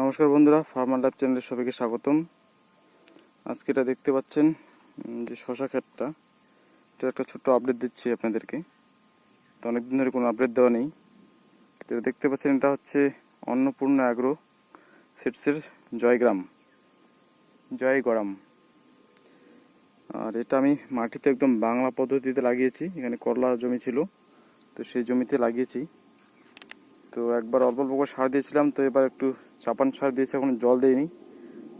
নমস্কার বন্ধুরা farmer life চ্যানেলের সবাইকে স্বাগতম। আজকে এটা দেখতে পাচ্ছেন যে শশা ক্ষেতটা। এটা একটা ছোট্ট আপডেট দিচ্ছি আপনাদেরকে। তো অনেকদিন ধরে কোনো আপডেট দেওয়া নেই। তো দেখতে পাচ্ছেন, এটা হচ্ছে অন্নপূর্ণা অ্যাগ্রো সিটসের জয়গ্রাম, জয়গরাম। আর এটা আমি মাটিতে একদম বাংলা পদ্ধতিতে লাগিয়েছি, এখানে করলা জমি ছিল, তো সেই জমিতে লাগিয়েছি। তো একবার অল্প অল্প করে সার দিয়েছিলাম, তো এবার একটু চাপান সার দিয়েছি, এখন জল দেয়নি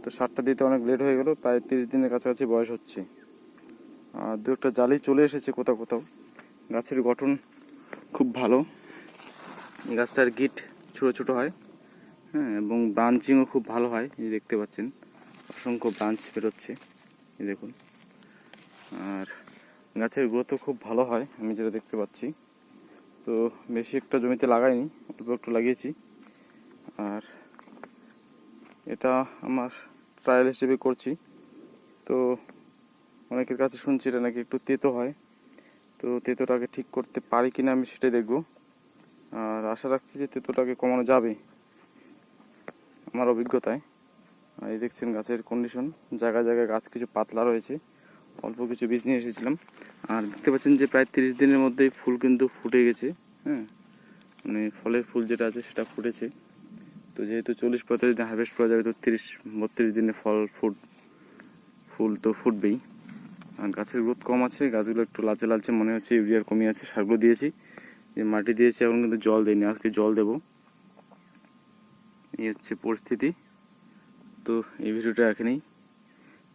তো সারটা দিতে অনেক লেট হয়ে গেল, প্রায় তিরিশ দিনের কাছাকাছি বয়স হচ্ছে। আর দু একটা জালি চলে এসেছে কোথাও কোথাও। গাছের গঠন খুব ভালো। গাছটার গিট ছোটো ছোটো হয় হ্যাঁ এবং ব্রাঞ্চিংও খুব ভালো হয়, এই দেখতে পাচ্ছেন। অসংখ্য ব্রাঞ্চ বেরোচ্ছে, এই দেখুন। আর গাছের গ্রোথও খুব ভালো হয়, আমি যেটা দেখতে পাচ্ছি। তো বেশি একটা জমিতে লাগাইনি, অল্প একটু লাগিয়েছি। আর এটা আমার ট্রায়াল হিসেবে করছি। তো অনেকের কাছে শুনছি এটা নাকি একটু তেতো হয়। তো তেতোটাকে ঠিক করতে পারি কিনা আমি সেটাই দেখব। আর আশা রাখছি যে তেতোটাকে কমানো যাবে আমার অভিজ্ঞতায়। এই দেখছেন গাছের কন্ডিশন জায়গায় জায়গায় গাছ কিছু পাতলা রয়েছে। অল্প কিছু বীজ নিয়ে এসেছিলাম। আর দেখতে পাচ্ছেন যে প্রায় তিরিশ দিনের মধ্যেই ফুল কিন্তু ফুটে গেছে হ্যাঁ? মানে ফলের ফুল যেটা আছে সেটা ফুটেছে। তো যেহেতু চল্লিশ পঁয়তাল্লিশ দিন হারভেস্ট করা যাবে, তো তিরিশ, বত্রিশ দিনে ফল ফুট, ফুল তো ফুটবেই। আর গাছের গ্রোথ কম আছে, গাছগুলো একটু লালচে লালচে মনে হচ্ছে ইউরিয়ার কমই আছে, সারগুলো দিয়েছি। যে মাটি দিয়েছি, এখন কিন্তু জল দেয়নি আজকে জল দেবো। এই হচ্ছে পরিস্থিতি। তো এই ভিডিওটা এখানেই।